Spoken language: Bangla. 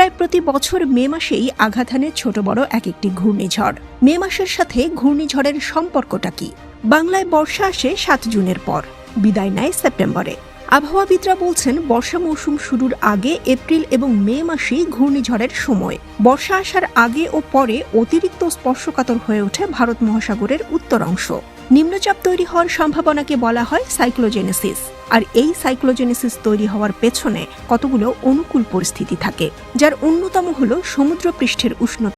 প্রায় প্রতি বছর মে মাসেই আঘাত হানে ছোট বড় এক একটি ঘূর্ণিঝড়। মে মাসের সাথে ঘূর্ণিঝড়ের সম্পর্কটা কি? বাংলায় বর্ষা আসে সাত জুনের পর, বিদায় নেয় সেপ্টেম্বরে। আবহাওয়াবিদরা বলছেন, বর্ষা মৌসুম শুরুর আগে এপ্রিল এবং মে মাসেই ঘূর্ণিঝড়ের সময়। বর্ষা আসার আগে ও পরে অতিরিক্ত স্পর্শকাতর হয়ে ওঠে ভারত মহাসাগরের উত্তর অংশ নিম্নচাপ তৈরি হওয়ার সম্ভাবনাকে বলা হয় সাইক্লোজেনেসিস। আর এই সাইক্লোজেনেসিস তৈরি হওয়ার পেছনে কতগুলো অনুকূল পরিস্থিতি থাকে, যার অন্যতম হল সমুদ্রপৃষ্ঠের উষ্ণতা।